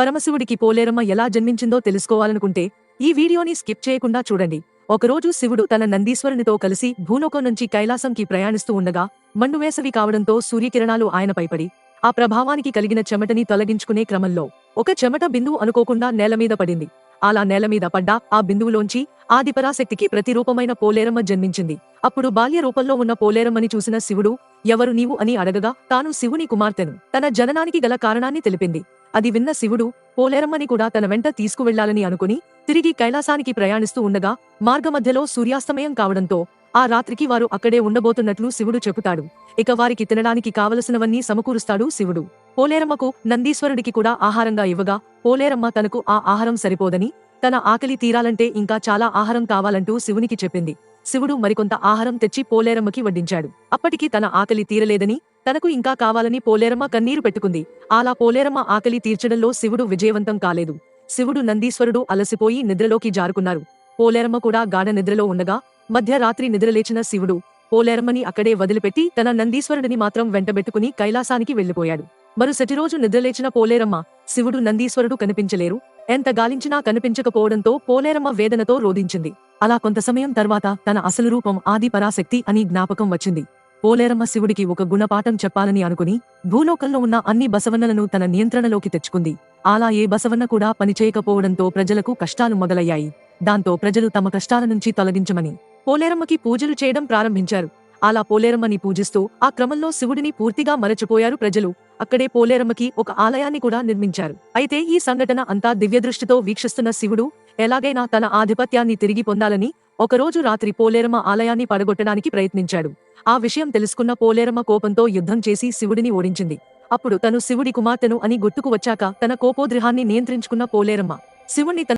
పరమశివుడికి పోలేరమ్మ ఎలా జన్మించిందో తెలుసుకోవాలనుకుంటే ఈ వీడియోని స్కిప్ చేయకుండా చూడండి. ఒకరోజు శివుడు తన నందీశ్వరునితో కలిసి భూలోకం నుంచి కైలాసంకి ప్రయాణిస్తూ ఉండగా మండువేసవి కావడంతో సూర్యకిరణాలు ఆయనపై పడి ఆ ప్రభావానికి కలిగిన చెమటని తొలగించుకునే క్రమంలో ఒక చెమట బిందువు అనుకోకుండా నేలమీద పడింది. అలా నేలమీద పడ్డా ఆ బిందువులోంచి ఆదిపరాశక్తికి ప్రతిరూపమైన పోలేరమ్మ జన్మించింది. అప్పుడు బాల్య రూపంలో ఉన్న పోలేరమ్మని చూసిన శివుడు ఎవరు నీవు అని అడగగా తాను శివుని కుమార్తెను. తన జననానికి గల కారణాన్ని తెలిపింది. అది విన్న శివుడు పోలేరమ్మని కూడా తన వెంట తీసుకువెళ్ళాలని అనుకుని తిరిగి కైలాసానికి ప్రయాణిస్తూ ఉండగా మార్గమధ్యలో సూర్యాస్తమయం కావడంతో ఆ రాత్రికి వారు అక్కడే ఉండబోతున్నట్లు శివుడు చెబుతాడు. ఇక వారికి తినడానికి కావలసినవన్నీ సమకూరుస్తాడు శివుడు. పోలేరమ్మకు నందీశ్వరుడికి కూడా ఆహారంగా ఇవ్వగా పోలేరమ్మ తనకు ఆ ఆహారం సరిపోదని తన ఆకలి తీరాలంటే ఇంకా చాలా ఆహారం కావాలంటూ శివునికి చెప్పింది. శివుడు మరికొంత ఆహారం తెచ్చి పోలేరమ్మకి వడ్డించాడు. అప్పటికి తన ఆకలి తీరలేదని తనకు ఇంకా కావాలని పోలేరమ్మ కన్నీరు పెట్టుకుంది. అలా పోలేరమ్మ ఆకలి తీర్చడంలో శివుడు విజయవంతం కాలేదు. శివుడు నందీశ్వరుడు అలసిపోయి నిద్రలోకి జారుకున్నారు. పోలేరమ్మ కూడా గాఢ నిద్రలో ఉండగా మధ్యరాత్రి నిద్రలేచిన శివుడు పోలేరమ్మని అక్కడే వదిలిపెట్టి తన నందీశ్వరుడిని మాత్రం వెంటబెట్టుకుని కైలాసానికి వెళ్ళిపోయాడు మరుసటి రోజు నిద్రలేచిన పోలేరమ్మ శివుడు నందీశ్వరుడు కనిపించలేరు. ఎంత గాలించినా కనిపించకపోవడంతో పోలేరమ్మ వేదనతో రోధించింది. అలా కొంత సమయం తర్వాత తన అసలు రూపం ఆది పరాశక్తి అని జ్ఞాపకం వచ్చింది. పోలేరమ్మ శివుడికి ఒక గుణపాఠం చెప్పాలని అనుకుని భూలోకంలో ఉన్న అన్ని బసవన్నలను తన నియంత్రణలోకి తెచ్చుకుంది. అలా ఏ బసవన్న కూడా పనిచేయకపోవడంతో ప్రజలకు కష్టాలు మొదలయ్యాయి. దాంతో ప్రజలు తమ కష్టాల నుంచి తొలగించమని పోలేరమ్మకి పూజలు చేయడం ప్రారంభించారు. అలా పోలేరమ్మని పూజిస్తూ ఆ క్రమంలో శివుడిని పూర్తిగా మరచిపోయారు ప్రజలు. అక్కడే పోలేరమ్మకి ఒక ఆలయాన్ని కూడా నిర్మించారు. అయితే ఈ సంఘటన అంతా దివ్యదృష్టితో వీక్షిస్తున్న శివుడు ఎలాగైనా తన ఆధిపత్యాన్ని తిరిగి పొందాలని ఒకరోజు రాత్రి పోలేరమ్మ ఆలయాన్ని పడగొట్టడానికి ప్రయత్నించాడు. ఆ విషయం తెలుసుకున్న పోలేరమ్మ కోపంతో యుద్ధం చేసి శివుడిని ఓడించింది. అప్పుడు తను శివుడి కుమార్తెను అని గుర్తుకు వచ్చాక తన కోపోద్రిహాన్ని నియంత్రించుకున్న పోలేరమ్మ శివుణ్ణి తన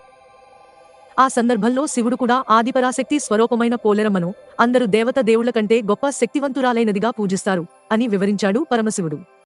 ఆ సందర్భంలో శివుడు కూడా ఆదిపరాశక్తి స్వరూపమైన పోలేరమ్మను అందరు దేవత దేవుళ్ళ కంటే గొప్ప శక్తివంతురాలైనదిగా పూజిస్తారు అని వివరించాడు పరమశివుడు.